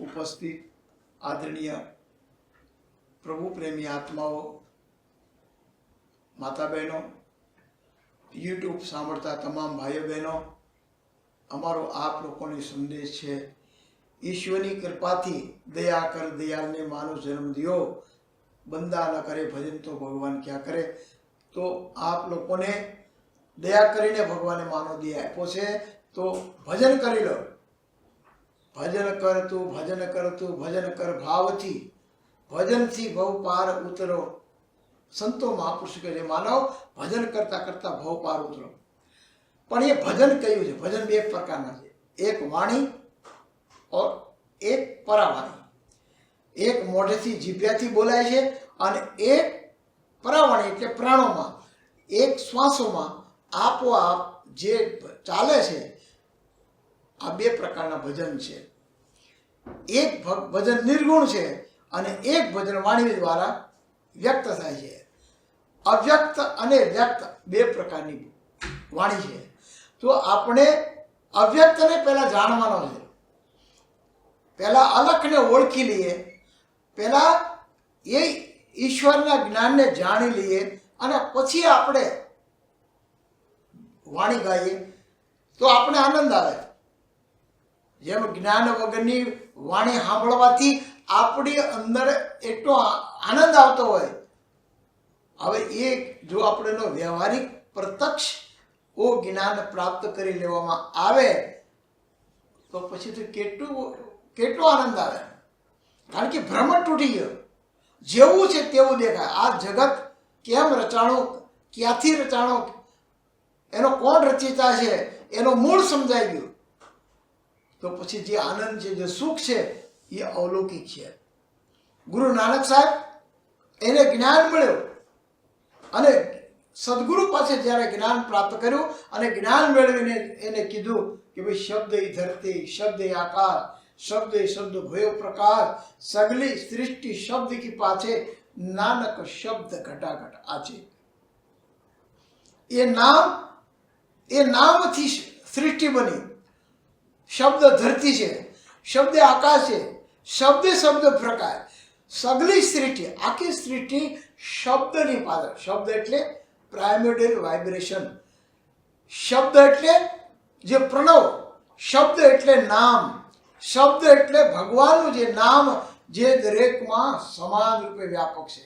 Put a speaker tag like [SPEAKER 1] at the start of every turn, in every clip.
[SPEAKER 1] ઉપસ્થિત આદરણીય પ્રભુ પ્રેમી આત્માઓ માતા બહેનો યુટ્યુબ સાંભળતા તમામ ભાઈઓ બહેનો અમારો આપ લોકોની સંદેશ છે, ઈશ્વરની કૃપાથી દયા કર, દયાળને માનો જન્મ દિયો, બંદા ન કરે, ભજન તો ભગવાન ક્યાં કરે? તો આપ લોકોને દયા કરીને ભગવાને માનો દે આપ્યો છે, તો ભજન કરી લો. ભજન કર તું ભજન કર તું ભજન કર ભાવથી, ભજનથી ભવ પાર ઉતરો. સંતો મહાપુરુષ કહે છે, માનવ, ભજન કરતા કરતા ભવ પાર ઉતરો. પણ એ ભજન કયું છે? ભજન બે પ્રકારના છે. એક વાણી ઓર એક પરાવાણી. એક મોઢેથી જીભ્યાથી બોલાય છે અને એક પરાવાણી એટલે પ્રાણોમાં, એક શ્વાસોમાં આપોઆપ જે ચાલે છે આ બે પ્રકારના ભજન છે. એક ભજન નિર્ગુણ છે અને એક ભજન વાણી દ્વારા વ્યક્ત થાય છે. અવ્યક્ત અને વ્યક્ત બે પ્રકારની વાણી છે. તો આપણે અવ્યક્તને પહેલાં જાણવાનો છે. પહેલાં અલખને ઓળખી લઈએ. પહેલાં એ ઈશ્વરના જ્ઞાનને જાણી લઈએ અને પછી આપણે વાણી ગાઈએ. તો આપણે આનંદ આવે. જેમ જ્ઞાન વગરની વાણી સાંભળવાથી આપણી અંદર એટલો આનંદ આવતો હોય. હવે એ જો આપણે વ્યવહારિક પ્રત્યક્ષ ઓ જ્ઞાન પ્રાપ્ત કરી લેવામાં આવે, તો પછી તો કેટલું કેટલો આનંદ આવે. કારણ કે ભ્રમ તૂટી ગયો. જેવું છે તેવું દેખાય. આ જગત કેમ રચાણું, ક્યાંથી રચાણું? એનો કોણ રચિતા છે? એનો મૂળ સમજાઈ ગયું. તો પછી જે આનંદ છે, જે સુખ છે, એ અવલૌકિક છે. ગુરુ નાનક સાહેબ, એને જ્ઞાન મળ્યું અને સદગુરુ પાસે જ્યારે જ્ઞાન પ્રાપ્ત કર્યું અને જ્ઞાન મેળવીને એને કીધું કે ભાઈ, શબ્દ એ ધરતી, શબ્દ એ આકાર, શબ્દ એ શબ્દ ભયો પ્રકાશ, સગલી સૃષ્ટિ શબ્દ કી પાછે નાનક શબ્દ ઘટાઘટ આ છે એ નામ, એ નામથી સૃષ્ટિ બની. શબ્દ ધરતી છે, શબ્દ આકાશ છે, શબ્દ શબ્દ પ્રકાર. સગલી સૃષ્ટિ આખી સૃષ્ટિ શબ્દની પાછળ શબ્દ એટલે પ્રાઇમેડલ વાઇબ્રેશન શબ્દ એટલે જે પ્રણવ શબ્દ એટલે નામ. શબ્દ એટલે ભગવાનનું જે નામ, જે દરેકમાં સમાન રૂપે વ્યાપક છે.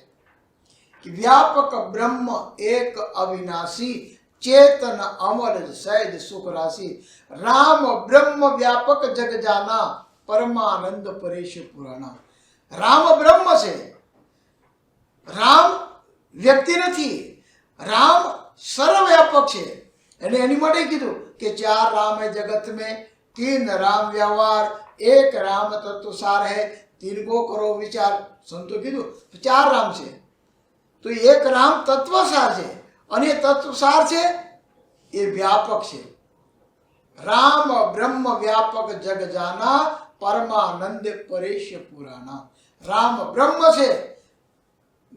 [SPEAKER 1] વ્યાપક બ્રહ્મ એક અવિનાશી ચેતન, અમર, સૈદ, સુખ રાશિ. રામ, બ્રહ્મ, વ્યાપક જગ જાના પરમાનંદ પરેશ પુરાણા રામ, બ્રહ્મ છે. રામ વ્યક્તિ નથી. રામ સર્વવ્યાપક છે. એટલે એની માટે કીધું કે ચાર રામ હે જગત મેં, તીન રામ વ્યવહાર, એક રામ તત્વ સાર હે. તીર્ગો કરો વિચાર. સંતો કીધું, ચાર રામ છે. તો એક રામ તત્વ સાર છે. અને તત્વસાર છે? એ વ્યાપક છે. રામ બ્રહ્મ વ્યાપક જગ જાના પરમાનંદ પરેશ પુરાણા રામ બ્રહ્મ છે,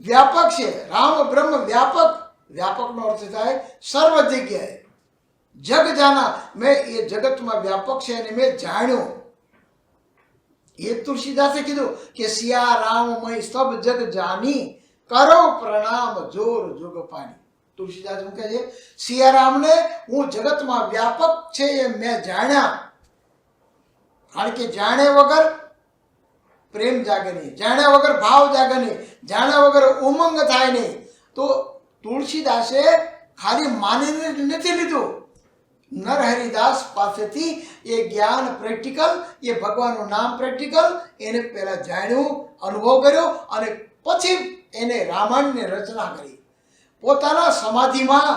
[SPEAKER 1] વ્યાપક છે. રામ બ્રહ્મ વ્યાપક, વ્યાપકનો અર્થ થાય સર્વ જગ્યાએ. જગ જાના મેં એ જગતમાં વ્યાપક છે અને મેં જાણ્યું. એ તુલસીદાસે કીધું કે સિયા રામમય સબ જગ જાની કરો પ્રણામ જોર જોગ પાણી તુલસીદાસ મૂકે છે, સિયારામને હું જગતમાં વ્યાપક છે એ મેં જાણ્યા. કારણ કે જાણે વગર પ્રેમ જાગે નહીં, જાણ્યા વગર ભાવ જાગે નહીં, જાણ્યા વગર ઉમંગ થાય નહીં. તો તુલસીદાસે ખાલી માનીને નથી લીધું. નરહરિદાસ પાસેથી એ જ્ઞાન પ્રેક્ટિકલ, એ ભગવાનનું નામ પ્રેક્ટિકલ, એને પહેલાં જાણ્યું, અનુભવ કર્યો અને પછી એને રામાયણની રચના કરી. પોતાના સમાધિમાં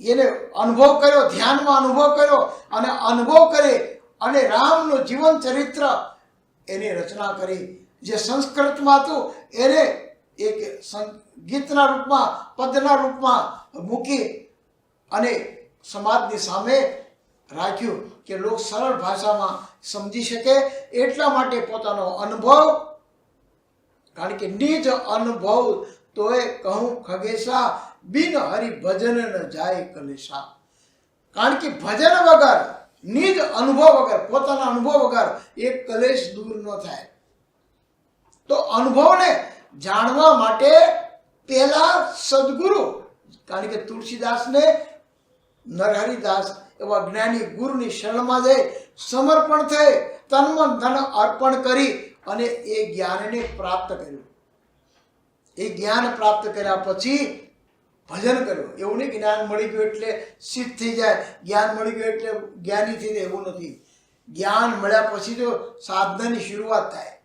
[SPEAKER 1] એને અનુભવ કર્યો, ધ્યાનમાં અનુભવ કર્યો અને અનુભવ કરે અને રામનું જીવન ચરિત્ર એની રચના કરી. જે સંસ્કૃતમાં હતું, એને એક ગીતના રૂપમાં પદના રૂપમાં મૂકી અને સમાજની સામે રાખ્યું કે લોક સરળ ભાષામાં સમજી શકે એટલા માટે પોતાનો અનુભવ, કારણ કે નિજ અનુભવ તોય કહું ખગેશા બિન હરિ ભજન ન જાય કલેશા કારણ કે ભજન વગર, નિજ અનુભવ વગર, પોતાના અનુભવ વગર એ કલેશ દૂર ન થાય. તો અનુભવને જાણવા માટે પહેલા સદગુરુ, કારણ કે તુલસીદાસને નરહરિદાસ એવા જ્ઞાની ગુરુની શરણમાં જઈ સમર્પણ થઈ મન ધન અર્પણ કરી અને એ જ્ઞાનને પ્રાપ્ત કર્યું. એ જ્ઞાન પ્રાપ્ત કર્યા પછી ભજન કર્યું. એવું નહીં જ્ઞાન મળી ગયું એટલે સિદ્ધ થઈ જાય. જ્ઞાન મળી ગયું એટલે જ્ઞાની થઈ જાય, એવું નથી. જ્ઞાન મળ્યા પછી તો સાધનાની શરૂઆત થાય.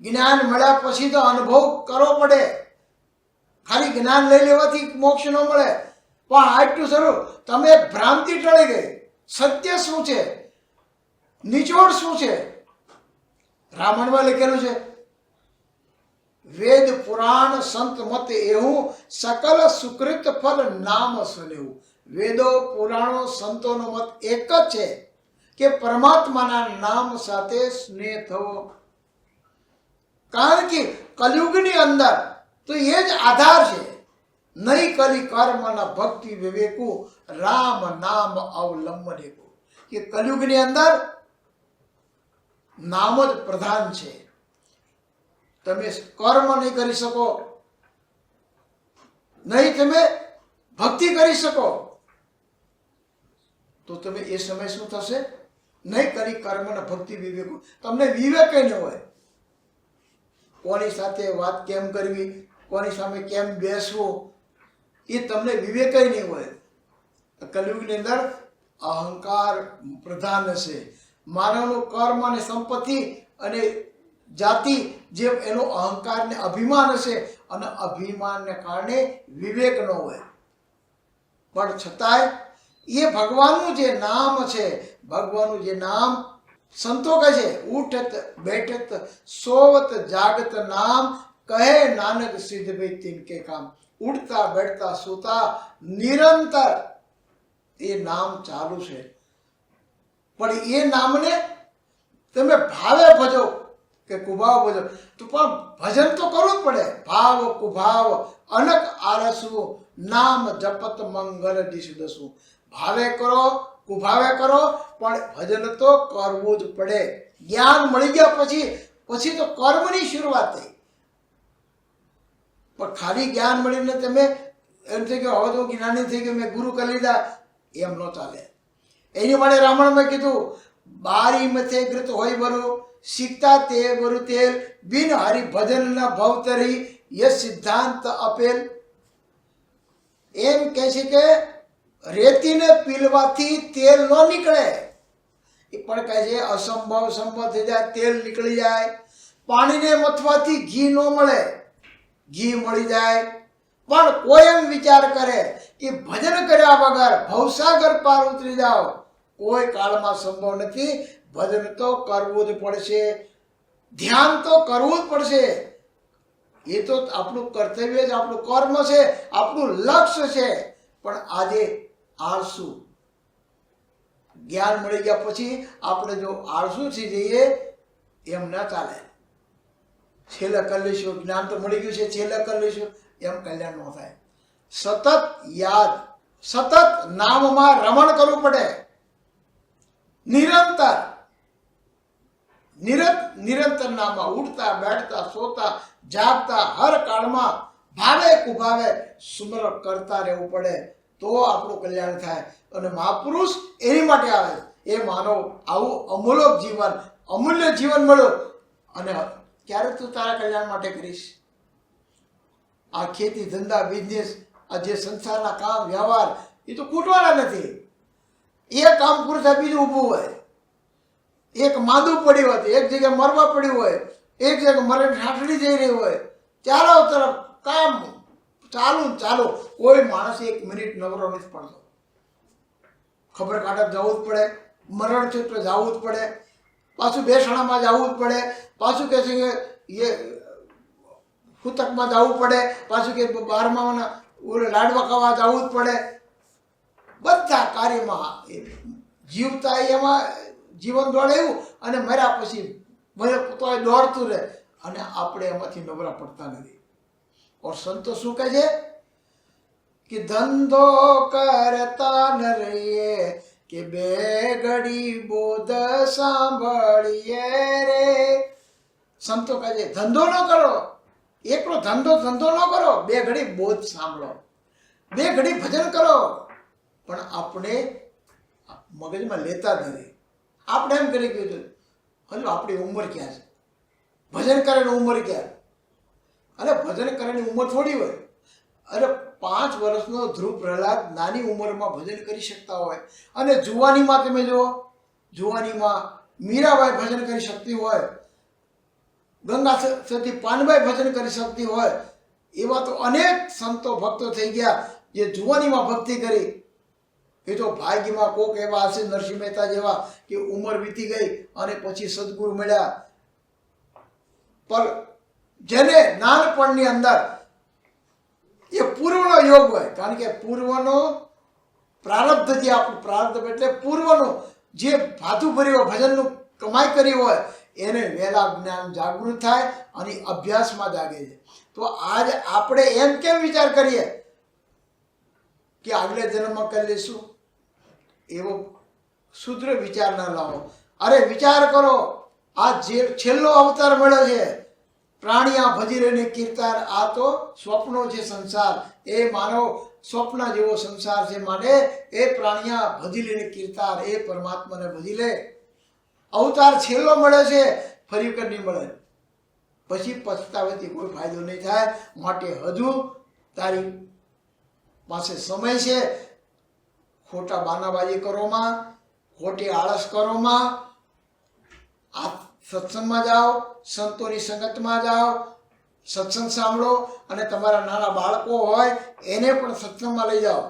[SPEAKER 1] જ્ઞાન મળ્યા પછી તો અનુભવ કરવો પડે. ખાલી જ્ઞાન લઈ લેવાથી મોક્ષ ન મળે. પણ આટલું સરું, તમે ભ્રાંતિ ટળી ગઈ. સત્ય શું છે? નિચોડ શું છે? રામાયણમાં લખેલું છે વેદ પુરાણ સંત મત એવું સકલ સુકૃત ફલ નામ સુનેવું વેદો, પુરાણો, સંતોનો મત એક જ છે કે પરમાત્માના નામ સાથે સ્નેહ. થવો કારણ કે કલયુગની અંદર તો એ જ આધાર છે. નહીં કલી કર્મના ભક્તિ વિવેકુ, રામ નામ અવલંબનેકુ કે કલયુગની અંદર નામ જ પ્રધાન છે. તમે કર્મ નહીં કરી શકો. નહીં તમે ભક્તિ કરી શકો. તો તમે એ સમય શું થશે? નહીં કરી કર્મ ને ભક્તિ વિવેક. તમને વિવેક ન હોય. કોની સાથે વાત કેમ કરવી? કોની સામે કેમ બેસવું? એ તમને વિવેક નહીં હોય. કલયુગની અંદર અહંકાર પ્રધાન હશે. માનવનું કર્મ અને સંપત્તિ અને જાતિ જે એનો અહંકાર ને અભિમાન હશે અને અભિમાનને કારણે વિવેક ન હોય. પણ છતાંય એ ભગવાનનું જે નામ છે, ભગવાનનું જે નામ સંતો કહે છે, ઉઠત, બેઠત, સોવત, જાગત નામ, કહે નાનક સિદ્ધ ભાઈ તિનકે કામ. ઉઠતા બેઠતા, સૂતા, નિરંતર એ નામ ચાલુ છે. પણ એ નામને તમે ભાવે ભજો. કે કુભાવ ભજો તો પણ ભજન તો કરવું જ પડે. ભાવ, કુભાવ, અનક આરસવું નામ જપત મંગલ દિશ દસવું ભાવે કરો, કુભાવે કરો, પણ ભજન તો કરવું જ પડે. જ્ઞાન મળી ગયા પછી પછી તો કર્મની શરૂઆત થઈ. પણ ખાલી જ્ઞાન મળીને તમે એમ થઈ ગયો હવે તો જ્ઞાની થઈ ગયો મેં ગુરુ કરી લીધા. એમ ન ચાલે. એની માટે રામણમાં કીધું બારી મથે ગ્રત હોય બરો શીખતા તે બરુ તેલ, બિન હરિ ભજન ના ભવતરી એ સિદ્ધાંત અપેલ. એમ કહે છે કે રેતીને પીલવાથી તેલ ન નીકળે. એ પણ કહે છે, અસંભવ સંભવ થઈ જાય, તેલ નીકળી જાય. પાણીને મથવાથી ઘી ન મળે. ઘી મળી જાય. પણ કોઈ એમ વિચાર કરે કે ભજન કર્યા વગર ભવસાગર પાર ઉતરી જાઓ. કોઈ કાળમાં સંભવ નથી. ભજન તો કરવું જ પડશે. ધ્યાન તો કરવું જ પડશે. એ તો આપણું કર્તવ્ય જ આપણું કર્મ છે, આપણું લક્ષ્ય છે. પણ આજે આળસુ. જ્ઞાન મળી ગયા પછી આપણે જો આળસુ થઈ જઈએ, એમ ના ચાલે. છેલ્લે કરી લઈશું, જ્ઞાન તો મળી ગયું છે, છેલ્લે કરી લઈશું, એમ કલ્યાણ ન થાય. સતત યાદ, સતત નામમાં રમણ કરવું પડે. નિરંતર. નિરંત, નિરંતર નામાં ઉઠતા, બેઠતા, સોતા, જાગતા, હર કાળમાં ભાવે કુભાવે સુમર કરતા રહેવું પડે. તો આપણું કલ્યાણ થાય. અને મહાપુરુષ એની માટે આવે. એ માનવ આવું અમૂલક જીવન, અમૂલ્ય જીવન મળ્યું. અને ક્યારે તું તારા કલ્યાણ માટે કરીશ? આ ખેતી, ધંધા બિઝનેસ આ જે સંસારના કામ, વ્યવહાર, એ તો ખૂટવાના નથી. એ કામ પૂરું થાય બીજું ઊભું હોય. એક માદું પડ્યું હોય એક જગ્યાએ મરવા પડ્યું હોય, એક જગ્યાએ મરણ ઠાઠડી જઈ રહી હોય. ચારો તરફ કામ ચાલુ ચાલુ. કોઈ માણસ એક મિનિટ નવરો નથી પડતો. ખબર કાઢવા જવું જ પડે, મરણ તો જવું જ પડે. પાછું બેસણામાં જવું જ પડે. પાછું કહે છે કે એ હુતકમાં જવું પડે. પાછું કે બારમા લાડવા ખાવા જવું જ પડે. બધા કાર્યમાં જીવતા એમાં જીવન દોડાયું અને મર્યા પછી મને તોય દોડતું રહે અને આપણે એમાંથી નબળા પડતા નથી. ઓર સંતો શું કહે છે? કે ધંધો કરતા ન રહીએ, કે બે ઘડી બોધ સાંભળીએ રે. સંતો કહે છે, ધંધો ન કરો. એકલો ધંધો ધંધો ન કરો, બે ઘડી બોધ સાંભળો. બે ઘડી ભજન કરો. પણ આપણે મગજમાં લેતા જ નથી. આપણે એમ કરી ગયું હતું, હલો, આપણી ઉંમર ક્યાં છે? ભજન કરેની ઉંમર ક્યાં અરે, ભજન કરેની ઉંમર થોડી હોય. અરે, પાંચ વર્ષનો ધ્રુવ પ્રહલાદ નાની ઉંમરમાં ભજન કરી શકતા હોય. અને જુવાનીમાં તમે જુઓ, જુવાનીમાં મીરાબાઈ ભજન કરી શકતી હોય. ગંગા સતી પાનબાઈ ભજન કરી શકતી હોય. એવા તો અનેક સંતો ભક્તો થઈ ગયા જે જુવાનીમાં ભક્તિ કરી. એ તો ભાગ્યમાં કોક એવા હશે નરસિંહ મહેતા જેવા કે ઉંમર વીતી ગઈ અને પછી સદગુરુ મળ્યા. પર જેને નાનપણની અંદર એ પૂર્વનો યોગ હોય, કારણ કે પૂર્વનો પ્રારબ્ધ જે આપણું પ્રારબ્ધ એટલે પૂર્વનું જે ભાથું ભર્યું હોય ભજનનું કમાઈ કરી હોય, એને વહેલા જ્ઞાન જાગૃત થાય અને અભ્યાસમાં જાગે છે. તો આજ આપણે એમ કેમ વિચાર કરીએ? કે આગલે જન્મમાં કરી લઈશું એવો શુદ્ર વિચાર ના લાવો. અરે વિચાર કરો, આ જે છેલ્લો અવતાર મળ્યો છે પ્રાણિયા ભજી રહીને કીર્તાર, આ તો સ્વપ્નો છે સંસાર. એ માનવ સ્વપ્ન જેવો સંસાર છે માટે એ પ્રાણીયા ભજી લઈને કીર્તાર, એ પરમાત્માને ભજી લે. અવતાર છેલ્લો મળે છે, ફરી વખત નહીં મળે. પછી પછતાવેથી કોઈ ફાયદો નહીં થાય. માટે હજુ તારી પાસે સમય છે. ખોટા બાનાબાજી કરોમાં, ખોટી આળસ કરોમાં આ સત્સંગમાં જાઓ, સંતોની સંગતમાં જાઓ, સત્સંગ સાંભળો અને તમારા નાના બાળકો હોય, એને પણ સત્સંગમાં લઈ જાઓ.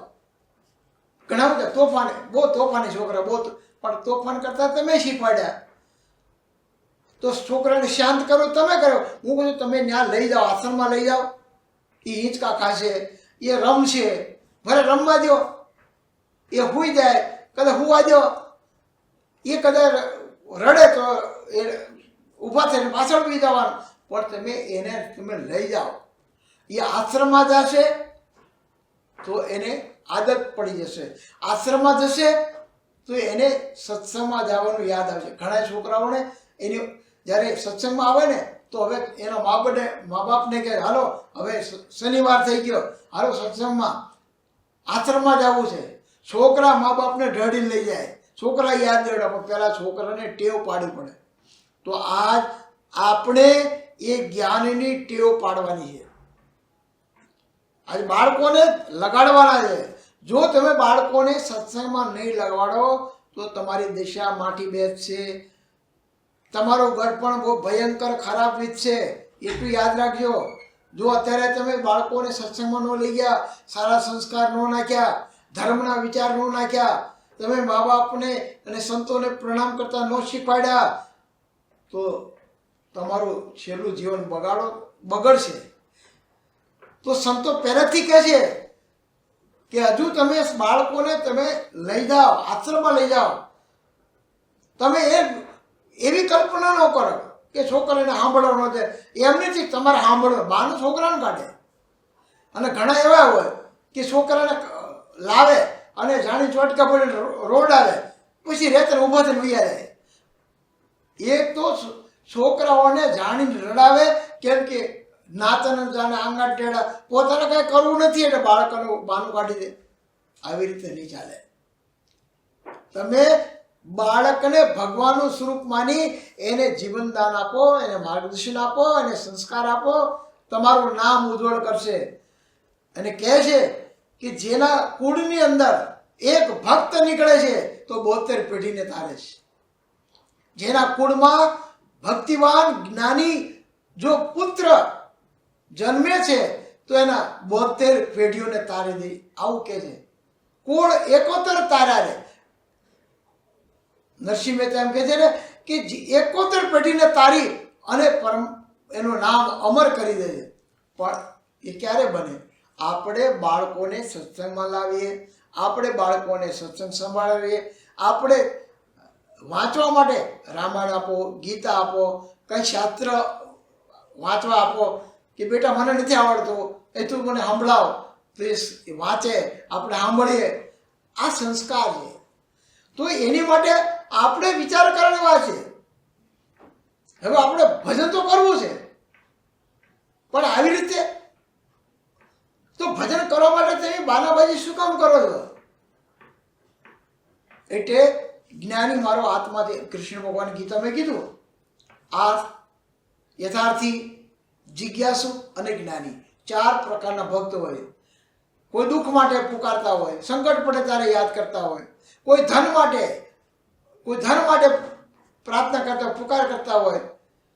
[SPEAKER 1] ઘણા બધા તોફાને, બહુ તોફાની છોકરા, બહુ પણ તોફાન કરતા તમે શીખવાડ્યા. તો છોકરાને શાંત કરો, તમે કરો. હું કહું તમે ત્યાં લઈ જાઓ, આશ્રમમાં લઈ જાઓ. એ હિંચકા ખાશે એ રમશે. ભલે રમવા દો એ હોઈ જાય, કદાચ હુવા દો. એ કદાચ રડે તો એ ઊભા થઈને પાછળ બી જવાનું. પણ તમે એને તમે લઈ જાઓ. એ આશ્રમમાં જશે તો એને આદત પડી જશે. આશ્રમમાં જશે તો એને સત્સંગમાં જવાનું યાદ આવશે. ઘણા છોકરાઓને એની જ્યારે સત્સંગમાં આવે ને, તો હવે એના મા બાપને મા બાપને કહે, હાલો, હવે શનિવાર થઈ ગયો. હાલો, સત્સંગમાં આશ્રમમાં જવું છે. છોકરા મા બાપને ઢળીને લઈ જાય. છોકરા યાદ દેવડા પણ પહેલાં છોકરાને ટેવ પાડવી પડે. તો આજ આપણે એ જ્ઞાનની ટેવ પાડવાની છે. આજે બાળકોને લગાડવાના છે. જો તમે બાળકોને સત્સંગમાં નહીં લગાડો, તો તમારી દિશા માટી બેસશે. તમારો ગઢપણ બહુ ભયંકર ખરાબ વીતશે. એટલું યાદ રાખજો. જો અત્યારે તમે બાળકોને સત્સંગમાં ન લઈ ગયા, સારા સંસ્કાર ન નાખ્યા ધર્મના વિચાર ન નાખ્યા. તમે મા બાપને અને સંતોને પ્રણામ કરતા ન શીખવાડ્યા. તો તમારું છેલ્લું જીવન બગાડો, બગડશે. તો સંતો પહેલેથી કહે છે કે હજુ તમે બાળકોને તમે લઈ જાઓ, આશ્રમમાં લઈ જાઓ. તમે એ, એવી કલ્પના ન કરો કે છોકરાને સાંભળવાનો છે એમ નથી તમારે સાંભળો બાનું છોકરાને કાઢે. અને ઘણા એવા હોય કે છોકરાને લાવે અને જાણી ચોટકા પડીને રોડ આવે પછી રેતર ઊભા થઈને ઉયા રહે એક તો છોકરાઓને જાણીને રડાવે, કેમ કે નાતન જાણે આંગણ ટેડા પોતાને કાંઈ કરવું નથી એટલે બાળકોનું બાનું કાઢી દે. આવી રીતે નહીં ચાલે. તમે બાળકને ભગવાનનું સ્વરૂપ માની, એને જીવનદાન આપો, એને માર્ગદર્શન આપો, એને સંસ્કાર આપો, તમારું નામ ઉજ્જવળ કરશે. અને કહે છે કે જેના કુળની અંદર એક ભક્ત નીકળે છે, તો બોતેર પેઢીને તારે છે. જેના કુળમાં ભક્તિવાન જ્ઞાની જો પુત્ર જન્મે છે, તો એના બોતેર પેઢીઓને તારી દે. આવું કે છે. કુળ એકોતર તારા રે. નરસિંહ મહેતા એમ કહે છે ને કે એકોતર પેઢીને તારી અને પરમ એનું નામ અમર કરી દે છે પણ એ ક્યારે બને? આપણે બાળકોને સત્સંગમાં લાવીએ, આપણે બાળકોને સત્સંગ સંભાળવીએ આપણે વાંચવા માટે રામાયણ આપો, ગીતા આપો, કંઈ શાસ્ત્ર વાંચવા આપો કે બેટા મને નથી આવડતું, એ તું મને સંભળાવ એ વાંચે, આપણે સાંભળીએ. આ સંસ્કાર છે. તો એની માટે આપણે વિચાર કરવા છે. હવે આપણે ભજન તો કરવું છે. પણ આવી રીતે તો ભજન કરવા માટે તમે બાનાબાજી શું કામ કરો છો? એટલે જ્ઞાની મારો આત્મા કૃષ્ણ ભગવાન ગીતામાં કીધું. આ યથાર્થી જિજ્ઞાસુ અને જ્ઞાની ચાર પ્રકારના ભક્ત હોય. કોઈ દુઃખ માટે પુકારતા હોય, સંકટ પડે ત્યારે યાદ કરતા હોય. કોઈ ધન માટે, કોઈ ધન માટે પ્રાર્થના કરતા, પુકાર કરતા હોય.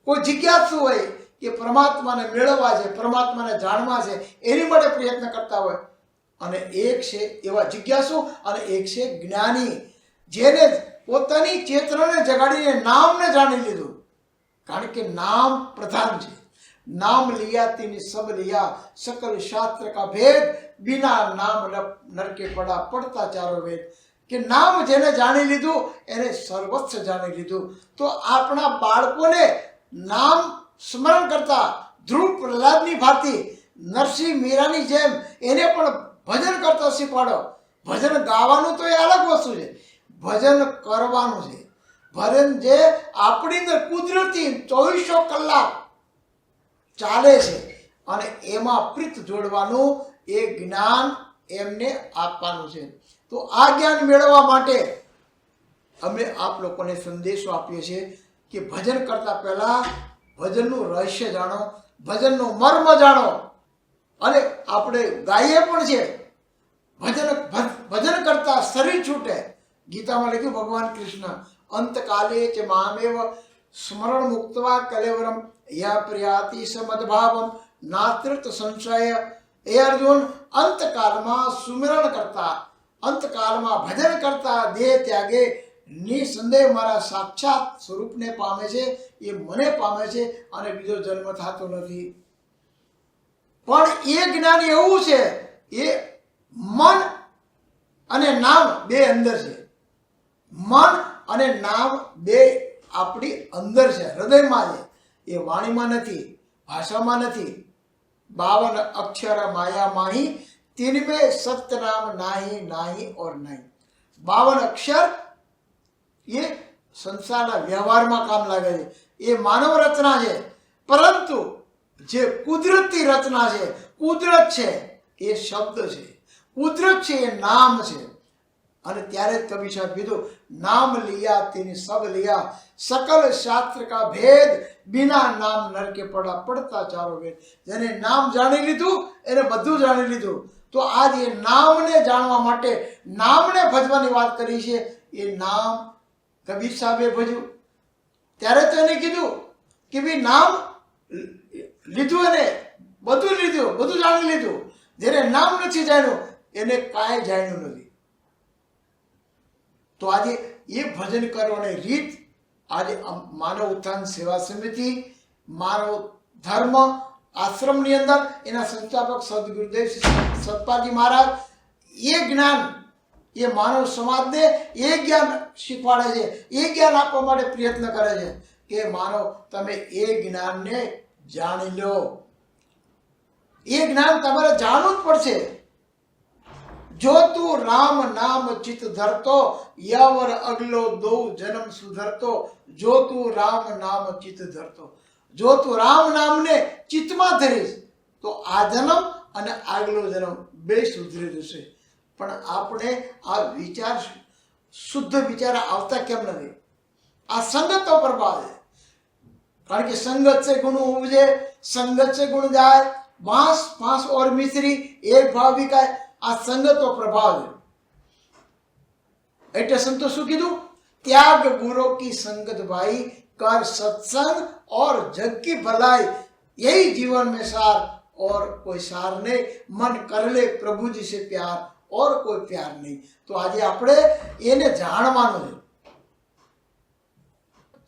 [SPEAKER 1] કોઈ જિજ્ઞાસુ હોય એ પરમાત્માને મેળવવા છે, પરમાત્માને જાણવા છે, એની માટે પ્રયત્ન કરતા હોય. અને એક છે એવા જિજ્ઞાસુ અને એક છે જ્ઞાની, જેને પોતાની ચેતનને જગાડીને નામને જાણી લીધું. કારણ કે નામ પ્રધાન છે. નામ લિયા, તેની સબ લિયા, સકલ શાસ્ત્ર કા ભેદ, બિના નામ નરકે પડા, પડતા ચારો ભેદ કે નામ જેને જાણી લીધું, એને સર્વસ્વ જાણી લીધું. તો આપણા બાળકોને નામ સ્મરણ કરતા ધ્રુવ પ્રહલાદની ભાતિ નરસિંહ મીરાની જેમ એને પણ ભજન કરતા શીખવાડો. ભજન ગાવાનું તો એ અલગ વસ્તુ છે. ભજન કરવાનું છે. ભજન જે આપણી અંદર કુદરતી ચોવીસો કલાક ચાલે છે અને એમાં પ્રીત જોડવાનું એ જ્ઞાન એમને આપવાનું છે. તો આ જ્ઞાન મેળવવા માટે અમે આપ લોકોને સંદેશો આપીએ છીએ કે ભજન કરતા પહેલા ભજનનું રહસ્ય જાણો, ભજનનો મર્મ જાણો. અને આપણે ગાઈએ પણ છે. ભજન ભજ- ભજન કરતા શરીર છૂટે. ગીતામાં લખ્યું, ભગવાન કૃષ્ણ, અંતકાલે ચ મામેવ સ્મરણ મુક્તવા કલેવરમ, યા પ્રિયાતિ સમદભાવમ નાતૃત સંશય. એ અર્જુન અંતકાલમાં સુમિરણ કરતા અંતકાલમાં ભજન કરતા, દેહ ત્યાગે નિસંદેહ મારા સાક્ષાત સ્વરૂપને પામે છે, એ મને પામે છે અને બીજો જન્મ થતો નથી. પણ એ જ્ઞાન એવું છે, એ મન અને નામ બે અંદર છે. મન અને નામ બે આપણી અંદર છે, હૃદયમાં છે. એ વાણીમાં નથી, ભાષામાં નથી. બાવન અક્ષર માયા માહી, તિનમે સત્ય નામ નાહી નાહી ઓર નહીં. બાવન અક્ષર એ સંસારના વ્યવહારમાં કામ લાગે છે. એ માનવ રચના છે. પરંતુ જે કુદરતી રચના છે, કુદરત છે, એ શબ્દ છે. કુદરત છે, એ નામ છે. અને ત્યારે જ કવિ સાહેબ કીધું, નામ લિયા, તેની સબ લિયા. સકલ શાસ્ત્ર કા ભેદ બિના નામ નરકે પડા પડતા ચારો ભેદ. જેને નામ જાણી લીધું, એને બધું જાણી લીધું. તો આજ એ નામને જાણવા માટે, નામને ભજવાની વાત કરી છે. એ નામ કબીર સાહેબે ભજ્યું. ત્યારે તો એને કીધું કે ભાઈ નામ લીધું એને, બધું લીધું, બધું જાણી લીધું. જેને નામ નથી જાણ્યું, એને કાંઈ જાણ્યું નથી. તો આજે એ ભજન કરવાની રીત, આજે માનવ ઉત્થાન સેવા સમિતિ, માનવ ધર્મ આશ્રમની અંદર એના સંસ્થાપક સદગુરુદેવ સતપાજી મહારાજ, એ જ્ઞાન એ માનવ સમાજને એ જ્ઞાન શીખવાડે છે, એ જ્ઞાન આપવા માટે પ્રયત્ન કરે છે કે માનવ, તમે એ જ્ઞાનને જાણી લો. એ જ્ઞાન તમારે જાણવું જ પડશે. જો તું રામ નામ ચિત ધરતો, યવર અગલો દો જન્મ સુધરતો, જો તું રામ નામ ચિત ધરતો, જો તું રામ નામને ચિત્તમાં ધરીશ, તો આ જન્મ અને આગલો જન્મ બે સુધરી જશે. પણ આપણે આ વિચાર શુદ્ધ વિચાર આવતા કેમ નથી આ સંગતો પ્રભાવ છે કારણ કે સંગત से गुण उपजे संगत से गुण जाए बांस बांस और मिश्री एक भाव विकाय આ સંગતો પ્રભાવ છે એટલે સંતો શું કીધું त्याग गुरु की संगत भाई कर सत्संग और जग की भलाई यही जीवन में सार और कोई सार नहीं मन कर ले प्रभु जी से प्यार ઓર કોઈ પ્યાર નહીં. તો આજે આપણે એને જાણવાનું છે.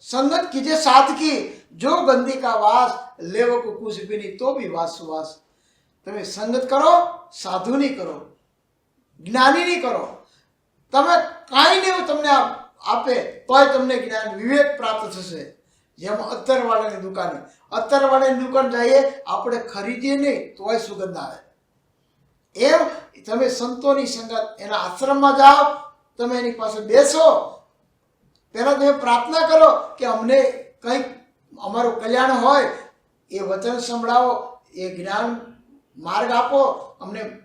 [SPEAKER 1] સંગત કીજે સાદકી, જો ગંદી કા વાસ લેવો કો તો બી વાસ સુવાસ. તમે સંગત કરો સાધુની કરો જ્ઞાનીની કરો. તમે કાંઈ નહીં તમને આપે, તોય તમને જ્ઞાન, વિવેક પ્રાપ્ત થશે. જેમ અત્તરવાળાની દુકાને. અત્તરવાળાની દુકાન જઈએ, આપણે ખરીદીએ નહીં, તોય સુગંધ આવે. એમ તમે સંતોની સંગત એના આશ્રમમાં જાઓ, તમે એની પાસે બેસો. પહેલાં તમે પ્રાર્થના કરો કે અમને કંઈક અમારું કલ્યાણ હોય, એ વચન સંભળાવો, એ જ્ઞાન માર્ગ આપો, અમને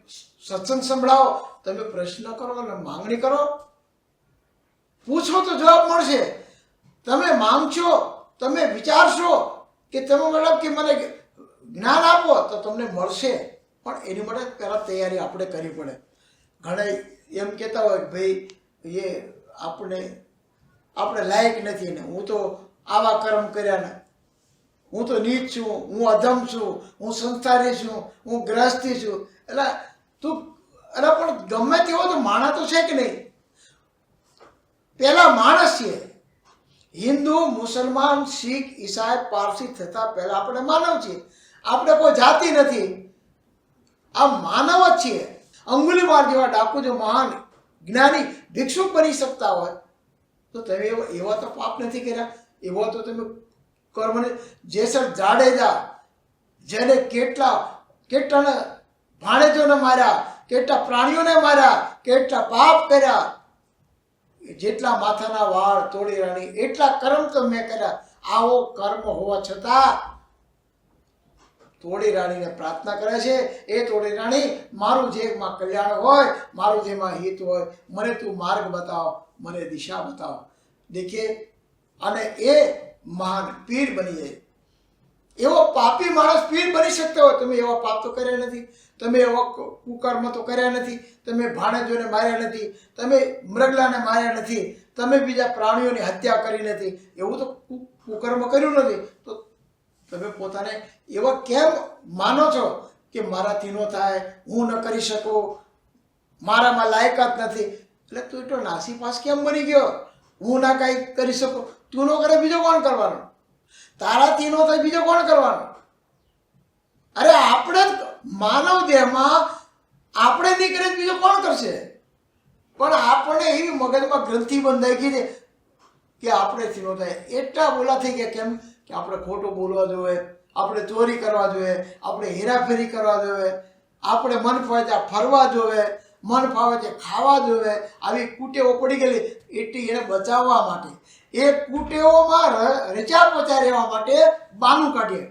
[SPEAKER 1] સત્સંગ સંભળાવો. તમે પ્રશ્ન કરો અને માંગણી કરો. પૂછો તો જવાબ મળશે. તમે માંગશો, તમે વિચારશો કે તમે મતલબ કે મને જ્ઞાન આપો, તો તમને મળશે. પણ એની માટે પહેલાં તૈયારી આપણે કરવી પડે. ઘણા એમ કહેતા હોય ભાઈ, એ આપણે આપણે લાયક નથી ને હું તો આવા કર્મ કર્યા ને. હું તો નીચ છું, હું અધમ છું, હું સંસારી છું, હું ગ્રહસ્થી છું. એટલે તું, એટલે પણ ગમે તેવો તો માણસ તો છે કે નહીં? પહેલા માણસ છે. હિન્દુ, મુસલમાન, શીખ, ઈસાઈ, પારસી થતા પહેલા આપણે માનવ છીએ. આપણે કોઈ જાતિ નથી. આ માનવ જ છીએ અંગુલીમાલ જેવા ડાકુ જો મહાન જ્ઞાની ભિક્ષુક બની શકતા હોય, તો તમે એવા તો પાપ નથી કર્યા. એવા તો તમે કર્મને જેસર જાડેજા જેને કેટલા કેટલાને ભાણેજોને માર્યા, કેટલા પ્રાણીઓને માર્યા, કેટલા પાપ કર્યા. જેટલા માથાના વાળ તોડી રાણી, એટલા કર્મ તો મેં કર્યા. આવો કર્મ હોવા છતાં તોડી રાણીને પ્રાર્થના કરે છે. એ તોડી રાણી, મારું જેમાં કલ્યાણ હોય, મારું જેમાં હિત હોય, મને તું માર્ગ બતાવ, મને દિશા બતાવ. દેખીએ, અને એ મહાન પીર બની જાય. એવો પાપી માણસ પીર બની શકતો હોય. તમે એવા પાપ તો કર્યા નથી. તમે એવા કુકર્મ તો કર્યા નથી. તમે ભાણેજોને માર્યા નથી. તમે મૃગલાને માર્યા નથી. તમે બીજા પ્રાણીઓની હત્યા કરી નથી. એવું તો કુકર્મ કર્યું નથી. તો તમે પોતાને એવા કેમ માનો છો કે મારાથી ન થાય, હું ન કરી શકું, મારામાં લાયકાત નથી? એટલે તું એટલો નાસીપાસ કેમ બની ગયો? હું ના કાંઈ કરી શકું? તું ન કરે બીજો કોણ કરવાનો? તારાથી ન થાય બીજો કોણ કરવાનો? અરે આપણે માનવ દેહમાં આપણે નહીં કરે બીજો કોણ કરશે? પણ આપણે એવી મગજમાં ગ્રંથિ બંધાઈ ગઈ છે કે આપણે ન થાય. એટલા બોલા થઈ ગયા. કેમ? કે આપણે ખોટું બોલવા જોઈએ, આપણે ચોરી કરવા જોઈએ, આપણે હેરાફેરી કરવા જોઈએ, આપણે મન ફાવે ત્યાં ફરવા જોઈએ, મન ફાવે છે ખાવા જોઈએ, આવી કુટેવો પડી ગયેલી એટલી એને બચાવવા માટે. એ કુટેવોમાં રચા પચા રહેવા માટે બાનું કાઢીએ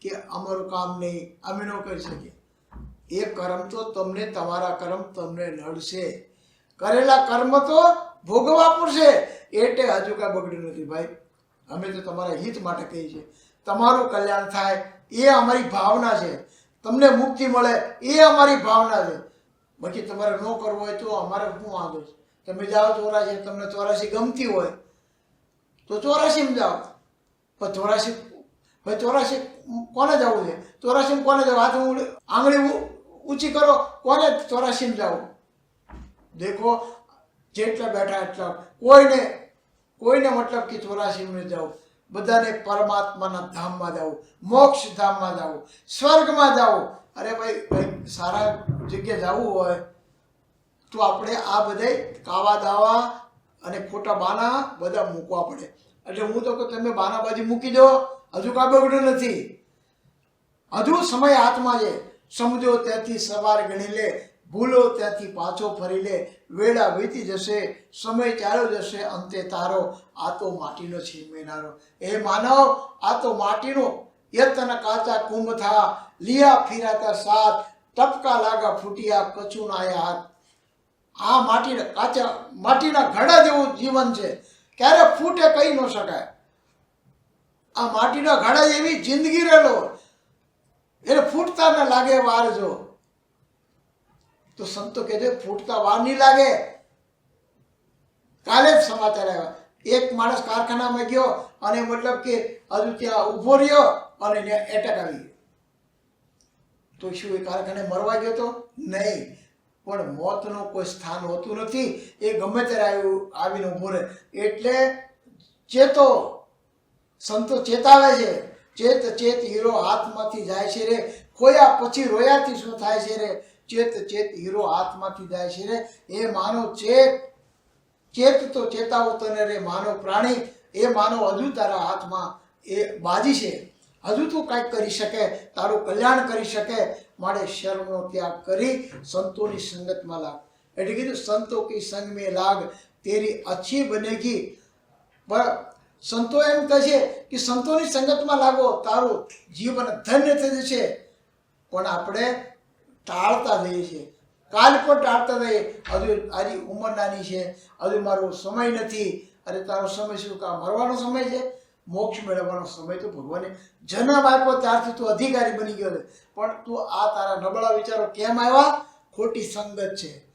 [SPEAKER 1] કે અમારું કામ નહીં, અમે ન કરી શકીએ. એ કર્મ તો તમને, તમારા કર્મ તમને લડશે. કરેલા કર્મ તો ભોગવવા પડશે. એટલે હજુ કાંઈ બગડ્યું નથી ભાઈ. અમે તો તમારા હિત માટે કહીએ છીએ. તમારું કલ્યાણ થાય, એ અમારી ભાવના છે. તમને મુક્તિ મળે, એ અમારી ભાવના છે. બાકી તમારે ન કરવું હોય તો અમારે શું વાંધો છે? તમે જાઓ ચોરાશી, તમને ચોરાશી ગમતી હોય, તો ચોરાશીમાં જાઓ. પણ ચોરાશી ભાઈ ચોરાશી કોને જવું છે? ચોરાશી કોને જવું? હાથ આંગળી ઊંચી કરો, કોને ચોરાશીમાં જવું? દેખો, જેટલા બેઠા એટલા. કોઈને કોઈને મતલબ કે ચોરાસીમાં જાઓ. બધાને પરમાત્માના ધામમાં જાઓ, મોક્ષ ધામમાં જાઓ, સ્વર્ગમાં જાઓ. અરે ભાઈ ભાઈ, સારા જગ્યાએ જવું હોય તો આપણે આ બધે કાવા દાવા અને ખોટા બાના બધા મૂકવા પડે. એટલે હું તો કહું, તમે બાનાબાજી મૂકી દો. હજુ કાં બગડ્યું નથી. હજુ સમય હાથમાં છે. સમજો, ત્યાંથી સવાર ગણી લે. ભૂલો ત્યાંથી પાછો ફરી લે, વેળા વીતી જશે, સમય ચાલ્યો જશે, અંતે તારો આ તો માટીનો છે મેનારો. એ માનવ, આ તો માટીનો યતન કાચા કુંભ થા, લિયા ફિરાતા સાથ, ટપકા લાગા ફૂટિયા કચું આયા હાથ. આ માટીના કાચા, માટીના ઘડા જેવું જીવન છે. ક્યારે ફૂટે કહી ન શકાય. આ માટીના ઘડા જેવી જિંદગી રહેલો. એટલે ફૂટતા ન લાગે વાર જો તો સંતો કહે છે, ફૂટતા વાર નહીં લાગે. કાલે જ સમાચાર આવ્યા. એક માણસ કારખાનામાં ગયો અને મતલબ કે હજુ ત્યાં ઊભો રહ્યો અને એટેક આવી તો શું એ કારખાને મરવા ગયો તો? નહીં. પણ મોતનું કોઈ સ્થાન હોતું નથી. એ ગમે ત્યારે આવ્યું આવીને ઊભો રહે. એટલે ચેતો, સંતો ચેતાવે છે. ચેત ચેત હીરો હાથમાંથી જાય છે રે. ખોયા પછી રોયાથી શું થાય છે રે? ચેત ચેત હીરો હાથમાંથી જાય છે રે એ માનો ચેત ચેત તો ચેતાવો તને રે માનવ પ્રાણી, એ માનવ હજુ તારા હાથમાં એ બાજી છે. હજુ તું કાંઈક કરી શકે, તારું કલ્યાણ કરી શકે માટે શર્મનો ત્યાગ કરી સંતોની સંગતમાં લાગ. એટલે કીધું, સંતો કી સંગ મેં લાગ, તેરી અચ્છી બનેગી. પણ સંતો એમ કહે છે કે સંતોની સંગતમાં લાગો, તારું જીવન ધન્ય થઈ જશે. પણ આપણે ટાળતા જઈએ છીએ. કાલ પણ ટાળતા જઈએ. હજુ આની ઉંમર નાની છે. હજુ મારો સમય નથી. અરે તારો સમય શું? કા મરવાનો સમય છે? મોક્ષ મેળવવાનો સમય તો ભગવાને જન્મ આપ્યો, ત્યારથી તું અધિકારી બની ગયો છે. પણ તું આ તારા નબળા વિચારો કેમ આવ્યા? ખોટી સંગત છે.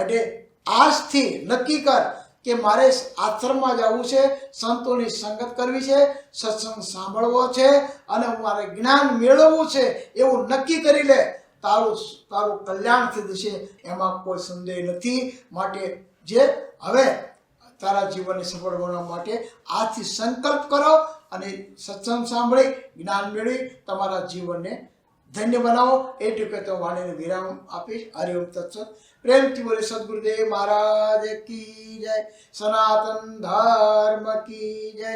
[SPEAKER 1] એટલે આજથી નક્કી કર કે મારે આશ્રમમાં જવું છે, સંતોની સંગત કરવી છે, સત્સંગ સાંભળવો છે, અને મારે જ્ઞાન મેળવવું છે, એવું નક્કી કરી લે. તારું તારું કલ્યાણ થઈ જશે, એમાં કોઈ સંદેહ નથી. માટે જે, હવે તારા જીવનને સફળ બનાવવા માટે આથી સંકલ્પ કરો અને સત્સંગ સાંભળી, જ્ઞાન મેળવી, તમારા જીવનને ધન્ય બનાવો. એ ટૂંકે વાણીને વિરામ આપીશ. હરિઓમ તત્સત. પ્રેમથી બોલે સદગુરુદેવ મહારાજ, કી જય? સનાતન ધર્મ, કી જય?